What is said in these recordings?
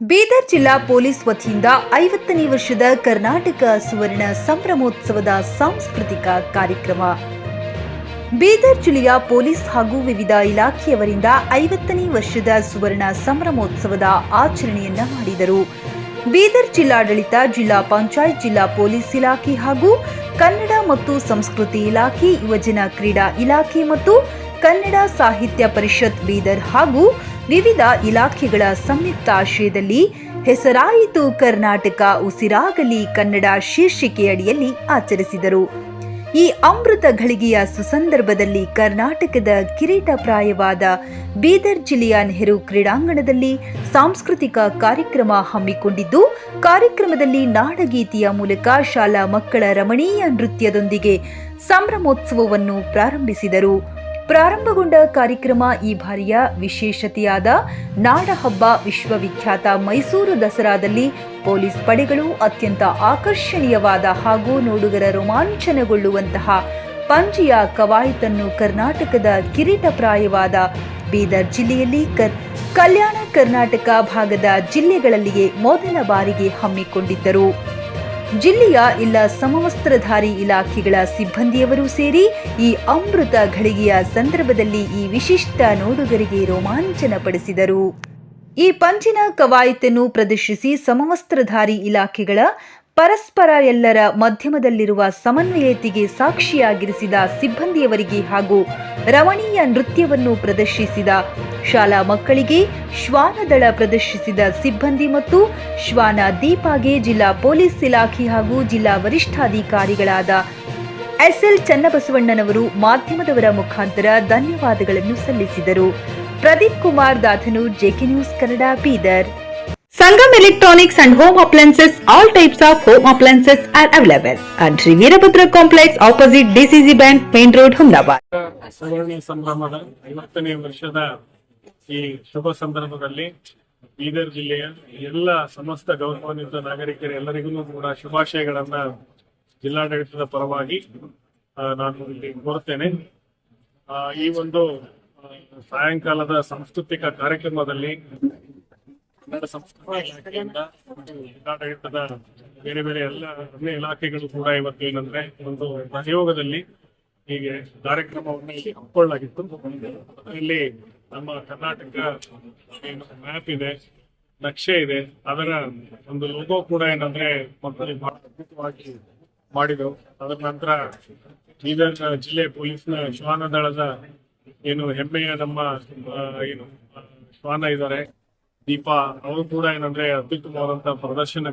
ಬೀದರ್ ಜಿಲ್ಲಾ ಪೊಲೀಸ್ ವತಿಯಿಂದ ಐವತ್ತನೇ ವರ್ಷದ ಕರ್ನಾಟಕ ಸುವರ್ಣ ಸಂಭ್ರಮೋತ್ಸವದ ಸಾಂಸ್ಕೃತಿಕ ಕಾರ್ಯಕ್ರಮ. ಬೀದರ್ ಜಿಲ್ಲೆಯ ಪೊಲೀಸ್ ಹಾಗೂ ವಿವಿಧ ಇಲಾಖೆಯವರಿಂದ ಐವತ್ತನೇ ವರ್ಷದ ಸುವರ್ಣ ಸಂಭ್ರಮೋತ್ಸವದ ಆಚರಣೆಯನ್ನ ಮಾಡಿದರು. ಬೀದರ್ ಜಿಲ್ಲಾಡಳಿತ, ಜಿಲ್ಲಾ ಪಂಚಾಯತ್, ಜಿಲ್ಲಾ ಪೊಲೀಸ್ ಇಲಾಖೆ ಹಾಗೂ ಕನ್ನಡ ಮತ್ತು ಸಂಸ್ಕೃತಿ ಇಲಾಖೆ, ಯುವಜನ ಕ್ರೀಡಾ ಇಲಾಖೆ ಮತ್ತು ಕನ್ನಡ ಸಾಹಿತ್ಯ ಪರಿಷತ್ ಬೀದರ್ ಹಾಗೂ ವಿವಿಧ ಇಲಾಖೆಗಳ ಸಂಯುಕ್ತಾಶ್ರಯದಲ್ಲಿ ಹೆಸರಾಯಿತು ಕರ್ನಾಟಕ ಉಸಿರಾಗಲಿ ಕನ್ನಡ ಶೀರ್ಷಿಕೆಯಡಿಯಲ್ಲಿ ಆಚರಿಸಿದರು. ಈ ಅಮೃತ ಘಳಿಗೆಯ ಸುಸಂದರ್ಭದಲ್ಲಿ ಕರ್ನಾಟಕದ ಕಿರೀಟಪ್ರಾಯವಾದ ಬೀದರ್ ಜಿಲ್ಲೆಯ ನೆಹರು ಕ್ರೀಡಾಂಗಣದಲ್ಲಿ ಸಾಂಸ್ಕೃತಿಕ ಕಾರ್ಯಕ್ರಮ ಹಮ್ಮಿಕೊಂಡಿದ್ದು, ಕಾರ್ಯಕ್ರಮದಲ್ಲಿ ನಾಡಗೀತೆಯ ಮೂಲಕ ಶಾಲಾ ಮಕ್ಕಳ ರಮಣೀಯ ನೃತ್ಯದೊಂದಿಗೆ ಸಂಭ್ರಮೋತ್ಸವವನ್ನು ಪ್ರಾರಂಭಿಸಿದರು. ಪ್ರಾರಂಭಗೊಂಡ ಕಾರ್ಯಕ್ರಮ ಈ ಬಾರಿಯ ವಿಶೇಷತೆಯಾದ ನಾಡಹಬ್ಬ ವಿಶ್ವವಿಖ್ಯಾತ ಮೈಸೂರು ದಸರಾದಲ್ಲಿ ಪೊಲೀಸ್ ಪಡೆಗಳು ಅತ್ಯಂತ ಆಕರ್ಷಣೀಯವಾದ ಹಾಗೂ ನೋಡುಗರ ರೋಮಾಂಚನಗೊಳ್ಳುವಂತಹ ಪಂಜಿಯ ಕವಾಯತನ್ನು ಕರ್ನಾಟಕದ ಕಿರೀಟಪ್ರಾಯವಾದ ಬೀದರ್ ಜಿಲ್ಲೆಯಲ್ಲಿ ಕಲ್ಯಾಣ ಕರ್ನಾಟಕ ಭಾಗದ ಜಿಲ್ಲೆಗಳಲ್ಲಿಯೇ ಮೊದಲ ಬಾರಿಗೆ ಹಮ್ಮಿಕೊಂಡಿದ್ದರು. ಜಿಲ್ಲೆಯ ಎಲ್ಲ ಸಮವಸ್ತ್ರಧಾರಿ ಇಲಾಖೆಗಳ ಸಿಬ್ಬಂದಿಯವರು ಸೇರಿ ಈ ಅಮೃತ ಘಳಿಗೆಯ ಸಂದರ್ಭದಲ್ಲಿ ಈ ವಿಶಿಷ್ಟ ನೋಡುಗರಿಗೆ ರೋಮಾಂಚನಪಡಿಸಿದರು. ಈ ಪಂಚಿನ ಕವಾಯತನ್ನು ಪ್ರದರ್ಶಿಸಿ ಸಮವಸ್ತ್ರಧಾರಿ ಇಲಾಖೆಗಳ ಪರಸ್ಪರ ಎಲ್ಲರ ಮಧ್ಯಮದಲ್ಲಿರುವ ಸಮನ್ವಯತೆಗೆ ಸಾಕ್ಷಿಯಾಗಿರಿಸಿದ ಸಿಬ್ಬಂದಿಯವರಿಗೆ ಹಾಗೂ ರಮಣೀಯ ನೃತ್ಯವನ್ನು ಪ್ರದರ್ಶಿಸಿದ ಶಾಲಾ ಮಕ್ಕಳಿಗೆ ಶ್ವಾನದಳ ಪ್ರದರ್ಶಿಸಿದ ಸಿಬ್ಬಂದಿ ಮತ್ತು ಶ್ವಾನ ದೀಪಾಗೆ ಜಿಲ್ಲಾ ಪೊಲೀಸ್ ಇಲಾಖೆ ಹಾಗೂ ಜಿಲ್ಲಾ ವರಿಷ್ಠಾಧಿಕಾರಿಗಳಾದ ಎಸ್ಎಲ್ ಚನ್ನಬಸವಣ್ಣನವರು ಮಾಧ್ಯಮದವರ ಮುಖಾಂತರ ಧನ್ಯವಾದಗಳನ್ನು ಸಲ್ಲಿಸಿದರು. Pradeep Kumar Dadhanur JK news Kannada Bidar. Sangam Electronics and Home Appliances, all types of home appliances are available at Sri Veerabhadra Complex opposite DCC Bank, Main Road, Humdabad. ಸುವರ್ಣ ಸಂಭ್ರಮದ ಐವತ್ತನೇ ವರ್ಷದ ಈ ಶುಭ ಸಂದರ್ಭದಲ್ಲಿ ಬೀದರ್ ಜಿಲ್ಲೆಯ ಎಲ್ಲ ಸಮಸ್ತ ಗೌರವಾನ್ವಿತ ನಾಗರಿಕರೆಲ್ಲರಿಗೂ ಕೂಡ ಶುಭಾಶಯಗಳನ್ನ ಜಿಲ್ಲಾಡಳಿತದ ಪರವಾಗಿ ಆ, ನಾನು ಇಲ್ಲಿ ಕೋರ್ತೇನೆ ಆ, ಈ ಒಂದು ಆ, ಸಾಯಂಕಾಲದ ಸಾಂಸ್ಕೃತಿಕ ಕಾರ್ಯಕ್ರಮದಲ್ಲಿ ಬೇರೆ ಬೇರೆ ಎಲ್ಲ ಅನ್ಯ ಇಲಾಖೆಗಳು ಕೂಡ ಇವತ್ತು ಏನಂದ್ರೆ ಒಂದು ಸಹಯೋಗದಲ್ಲಿ ಹೀಗೆ ಕಾರ್ಯಕ್ರಮವನ್ನು ಹಮ್ಮಿಕೊಳ್ಳಲಾಗಿತ್ತು. ಇಲ್ಲಿ ನಮ್ಮ ಕರ್ನಾಟಕ ಏನು ಮ್ಯಾಪ್ ಇದೆ, ನಕ್ಷೆ ಇದೆ, ಅದರ ಒಂದು ಲೋಗೋ ಕೂಡ ಏನಂದ್ರೆ ಮಕ್ಕಳು ಬಹಳ ಅದ್ಭುತವಾಗಿ ಮಾಡಿದೆವು. ಅದರ ನಂತರ ಬೀದರ್ ಜಿಲ್ಲೆ ಪೊಲೀಸ್ನ ಶ್ವಾನ ದಳದ ಏನು ಹೆಮ್ಮೆಯ ನಮ್ಮ ಏನು, ಶ್ವಾನ ಇದ್ದಾರೆ. ದೀಪಾ, ಅವರು ಕೂಡ ಏನಂದ್ರೆ ಅತ್ಯುತ್ತಮವಾದಂತಹ ಪ್ರದರ್ಶನ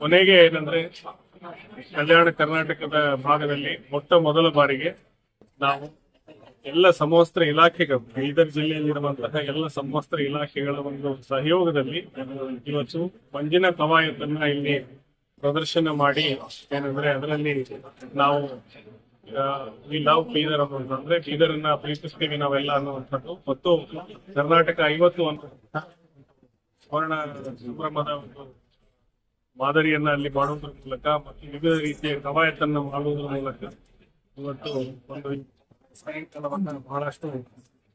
ಕೊನೆಗೆ ಏನಂದ್ರೆ, ಕಲ್ಯಾಣ ಕರ್ನಾಟಕದ ಭಾಗದಲ್ಲಿ ಮೊಟ್ಟ ಮೊದಲ ಬಾರಿಗೆ ನಾವು ಎಲ್ಲ ಸಮವಸ್ತ್ರ ಇಲಾಖೆಗಳು, ಬೀದರ್ ಜಿಲ್ಲೆಯಲ್ಲಿರುವಂತಹ ಎಲ್ಲ ಸಮವಸ್ತ್ರ ಇಲಾಖೆಗಳ ಒಂದು ಸಹಯೋಗದಲ್ಲಿ ಇವತ್ತು ಮಂಜಿನ ಕವಾಯತನ್ನ ಇಲ್ಲಿ ಪ್ರದರ್ಶನ ಮಾಡಿ ಏನಂದ್ರೆ ಅದರಲ್ಲಿ ನಾವು ವಿ ಲವ್ ಬೀದರ್ ಅನ್ನುವಂತಂದ್ರೆ ಬೀದರನ್ನ ಪ್ರೀತಿಸ್ತೀವಿ ನಾವೆಲ್ಲ ಅನ್ನುವಂಥದ್ದು. ಮತ್ತು ಕರ್ನಾಟಕ ಐವತ್ತು ಅಂತ ಸ್ವರ್ಣ ಸಂಭ್ರಮದ ಒಂದು ಮಾದರಿಯನ್ನ ಅಲ್ಲಿ ಮಾಡುವುದರ ಮೂಲಕ ಮತ್ತು ವಿವಿಧ ರೀತಿಯ ಕವಾಯತನ್ನು ಮಾಡುವುದರ ಮೂಲಕ ಇವತ್ತು ಒಂದು ಸಾಯಂಕಾಲವನ್ನ ಬಹಳಷ್ಟು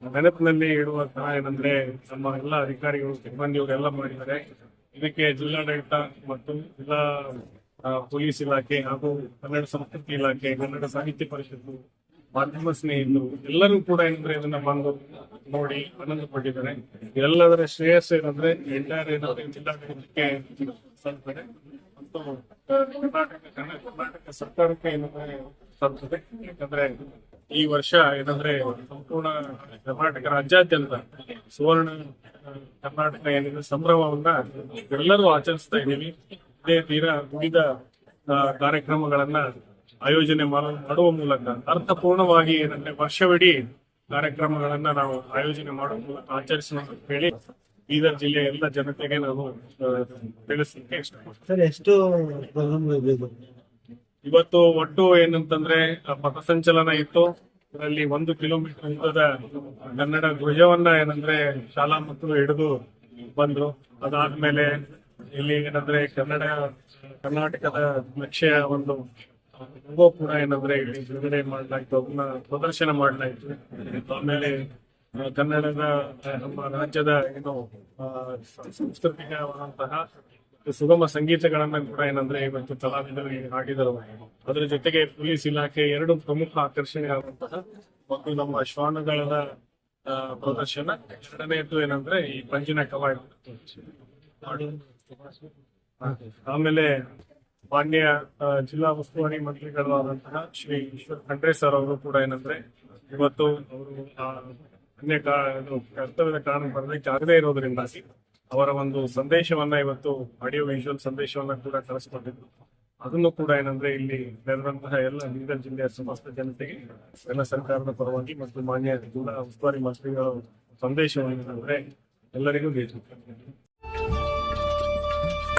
ನೆನಪಿನಲ್ಲಿ ಇಡುವಂತಹ ಏನಂದ್ರೆ ನಮ್ಮ ಎಲ್ಲ ಅಧಿಕಾರಿಗಳು ಸಿಬ್ಬಂದಿಯವರು ಎಲ್ಲ ಮಾಡಿದ್ದಾರೆ. ಇದಕ್ಕೆ ಜಿಲ್ಲಾಡಳಿತ ಮತ್ತು ಜಿಲ್ಲಾ ಪೊಲೀಸ್ ಇಲಾಖೆ ಹಾಗೂ ಕನ್ನಡ ಸಂಸ್ಕೃತಿ ಇಲಾಖೆ, ಕನ್ನಡ ಸಾಹಿತ್ಯ ಪರಿಷತ್ತು, ಮಾಧ್ಯಮ ಸ್ನೇಹಿತರು ಎಲ್ಲರೂ ಕೂಡ ಏನಂದ್ರೆ ಇದನ್ನ ಬಂದು ನೋಡಿ ಆನಂದ ಪಟ್ಟಿದ್ದಾರೆ ಎಲ್ಲದರ ಶ್ರೇಯಸ್ ಏನಂದ್ರೆ ಎಂಟೈರ್ ಏನಾದ್ರೆ ಜಿಲ್ಲಾಡಳಿತಕ್ಕೆ ಸಲ್ತಾರೆ ಮತ್ತು ಕರ್ನಾಟಕ ಕರ್ನಾಟಕ ಸರ್ಕಾರಕ್ಕೆ ಏನಂದ್ರೆ ಸಲ್ತದೆ ಯಾಕಂದ್ರೆ ಈ ವರ್ಷ ಏನಂದ್ರೆ ಸಂಪೂರ್ಣ ಕರ್ನಾಟಕ ರಾಜ್ಯಾದ್ಯಂತ ಸುವರ್ಣ, ಕರ್ನಾಟಕ ಏನಿದೆ, ಸಂಭ್ರಮವನ್ನ ಎಲ್ಲರೂ ಆಚರಿಸ್ತಾ ಇದ್ದೀವಿ. ಇದೇ ತೀರ ವಿವಿಧ ಕಾರ್ಯಕ್ರಮಗಳನ್ನ ಆಯೋಜನೆ ಮಾಡ- ಮಾಡುವ ಮೂಲಕ ಅರ್ಥಪೂರ್ಣವಾಗಿ ಏನಂದ್ರೆ ವರ್ಷವಿಡೀ ಕಾರ್ಯಕ್ರಮಗಳನ್ನ ನಾವು ಆಯೋಜನೆ ಮಾಡುವ ಮೂಲಕ ಆಚರಿಸೋಣ ಹೇಳಿ ಬೀದರ್ ಜಿಲ್ಲೆಯ ಎಲ್ಲ ಜನತೆಗೆ ನಾನು ತಿಳಿಸ್ಲಿಕ್ಕೆ ಇಷ್ಟಪಡ್ತೀನಿ. ಎಷ್ಟು ಇವತ್ತು ಒಟ್ಟು ಏನಂತಂದ್ರೆ ಪಥಸಂಚಲನ ಇತ್ತು. ಅದರಲ್ಲಿ ಒಂದು ಕಿಲೋಮೀಟರ್ ಉದ್ದದ ಕನ್ನಡ ಧ್ವಜವನ್ನ ಏನಂದ್ರೆ ಶಾಲಾ ಮಕ್ಕಳು ಹಿಡಿದು ಬಂದ್ರು. ಅದಾದ್ಮೇಲೆ ಇಲ್ಲಿ ಏನಂದ್ರೆ ಕನ್ನಡ ಕರ್ನಾಟಕದ ನಕ್ಷೆಯ ಒಂದು ಲೋಗೋ ಕೂಡ ಏನಂದ್ರೆ ಇಲ್ಲಿ ಬಿಡುಗಡೆ ಮಾಡಲಾಯ್ತು ಅದನ್ನ ಪ್ರದರ್ಶನ ಮಾಡಲಾಯ್ತು. ಆಮೇಲೆ ಕನ್ನಡದ ನಮ್ಮ ರಾಜ್ಯದ ಏನು ಸಾಂಸ್ಕೃತಿಕವಾದಂತಹ ಸುಗಮ ಸಂಗೀತಗಳನ್ನ ಕೂಡ ಏನಂದ್ರೆ ಇವತ್ತು ಕಲಾವಿದರು ಹಾಡಿದರು ಅದರ ಜೊತೆಗೆ ಪೊಲೀಸ್ ಇಲಾಖೆ ಎರಡು ಪ್ರಮುಖ ಆಕರ್ಷಣೆ ಆದಂತಹ ಒಂದು ನಮ್ಮ ಶ್ವಾನಗಳ ಆ, ಪ್ರದರ್ಶನ. ಎರಡನೇದು ಏನಂದ್ರೆ ಈ ಪಂಜಿನ ಕವಾಯತು. ಆಮೇಲೆ ಮಾನ್ಯ ಜಿಲ್ಲಾ ಉಸ್ತುವಾರಿ ಮಂತ್ರಿಗಳಾದಂತಹ ಶ್ರೀ ಈಶ್ವರ್ ಖಂಡ್ರೆ ಸರ್ ಅವರು ಕೂಡ ಏನಂದ್ರೆ, ಇವತ್ತು ಅವರು ಅನ್ಯ ಕರ್ತವ್ಯದ ಕಾರಣ ಬರಲಿಕ್ಕೆ ಆಗದೇ ಇರೋದ್ರಿಂದ ಅವರ ಒಂದು ಸಂದೇಶವನ್ನ ಇವತ್ತು ಆಡಿಯೋ ವಿಜುವಲ್ ಸಂದೇಶವನ್ನ ಕೂಡ ಕಳಿಸ್ಕೊಂಡಿದ್ರು ಅದನ್ನು ಕೂಡ ಏನಂದ್ರೆ ಇಲ್ಲಿ ನೆರೆದಂತಹ ಎಲ್ಲ ಬೀದರ್ ಜಿಲ್ಲೆಯ ಸಮಸ್ತ ಜನತೆಗೆ ಎಲ್ಲ ಸರ್ಕಾರದ ಪರವಾಗಿ ಮತ್ತು ಮಾನ್ಯ ಜಿಲ್ಲಾ ಉಸ್ತುವಾರಿ ಮಂತ್ರಿಗಳ ಸಂದೇಶವೇನೆಂದ್ರೆ ಎಲ್ಲರಿಗೂ ನೀಡಿದ್ದಾರೆ